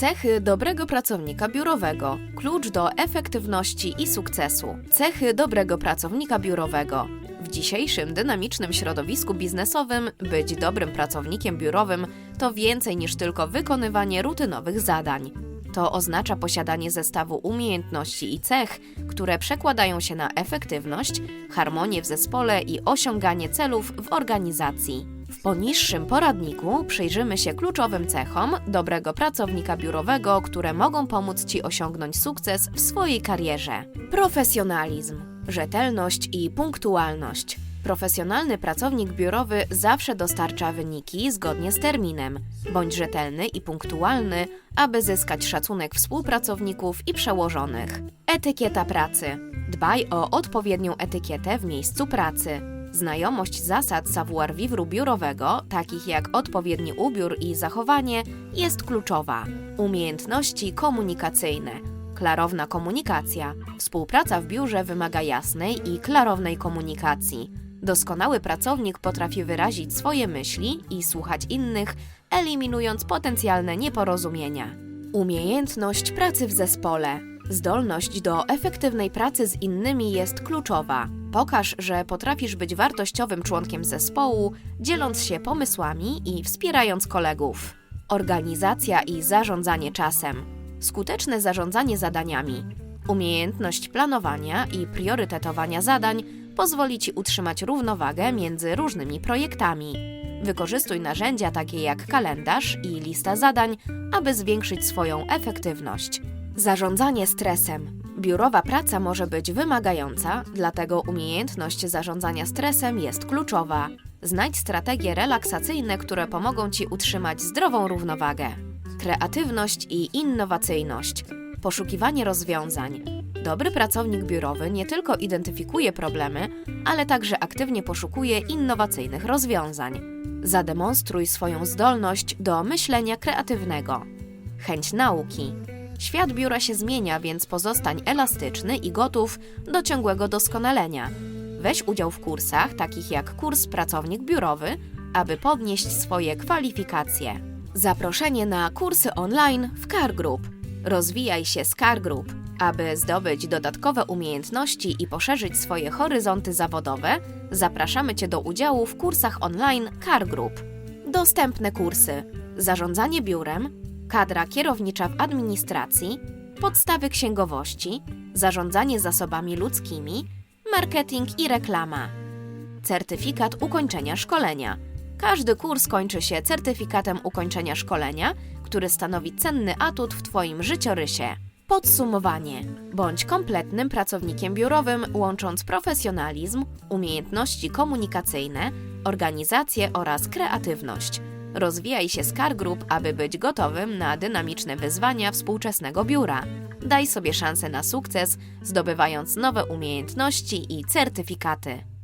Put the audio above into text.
Cechy dobrego pracownika biurowego. Klucz do efektywności i sukcesu. Cechy dobrego pracownika biurowego. W dzisiejszym dynamicznym środowisku biznesowym być dobrym pracownikiem biurowym to więcej niż tylko wykonywanie rutynowych zadań. To oznacza posiadanie zestawu umiejętności i cech, które przekładają się na efektywność, harmonię w zespole i osiąganie celów w organizacji. W poniższym poradniku przyjrzymy się kluczowym cechom dobrego pracownika biurowego, które mogą pomóc Ci osiągnąć sukces w swojej karierze. Profesjonalizm, rzetelność i punktualność. Profesjonalny pracownik biurowy zawsze dostarcza wyniki zgodnie z terminem. Bądź rzetelny i punktualny, aby zyskać szacunek współpracowników i przełożonych. Etykieta pracy. Dbaj o odpowiednią etykietę w miejscu pracy. Znajomość zasad savoir-vivre biurowego, takich jak odpowiedni ubiór i zachowanie, jest kluczowa. Umiejętności komunikacyjne. Klarowna komunikacja. Współpraca w biurze wymaga jasnej i klarownej komunikacji. Doskonały pracownik potrafi wyrazić swoje myśli i słuchać innych, eliminując potencjalne nieporozumienia. Umiejętność pracy w zespole. Zdolność do efektywnej pracy z innymi jest kluczowa. Pokaż, że potrafisz być wartościowym członkiem zespołu, dzieląc się pomysłami i wspierając kolegów. Organizacja i zarządzanie czasem. Skuteczne zarządzanie zadaniami. Umiejętność planowania i priorytetowania zadań pozwoli Ci utrzymać równowagę między różnymi projektami. Wykorzystuj narzędzia takie jak kalendarz i lista zadań, aby zwiększyć swoją efektywność. Zarządzanie stresem. Biurowa praca może być wymagająca, dlatego umiejętność zarządzania stresem jest kluczowa. Znajdź strategie relaksacyjne, które pomogą Ci utrzymać zdrową równowagę. Kreatywność i innowacyjność. Poszukiwanie rozwiązań. Dobry pracownik biurowy nie tylko identyfikuje problemy, ale także aktywnie poszukuje innowacyjnych rozwiązań. Zademonstruj swoją zdolność do myślenia kreatywnego. Chęć nauki. Świat biura się zmienia, więc pozostań elastyczny i gotów do ciągłego doskonalenia. Weź udział w kursach, takich jak kurs Pracownik Biurowy, aby podnieść swoje kwalifikacje. Zaproszenie na kursy online w Car Group. Rozwijaj się z Car Group. Aby zdobyć dodatkowe umiejętności i poszerzyć swoje horyzonty zawodowe, zapraszamy Cię do udziału w kursach online Car Group. Dostępne kursy: zarządzanie biurem, kadra kierownicza w administracji, podstawy księgowości, zarządzanie zasobami ludzkimi, marketing i reklama. Certyfikat ukończenia szkolenia. Każdy kurs kończy się certyfikatem ukończenia szkolenia, który stanowi cenny atut w Twoim życiorysie. Podsumowanie. Bądź kompletnym pracownikiem biurowym, łącząc profesjonalizm, umiejętności komunikacyjne, organizację oraz kreatywność. Rozwijaj się z Car Group, aby być gotowym na dynamiczne wyzwania współczesnego biura. Daj sobie szansę na sukces, zdobywając nowe umiejętności i certyfikaty.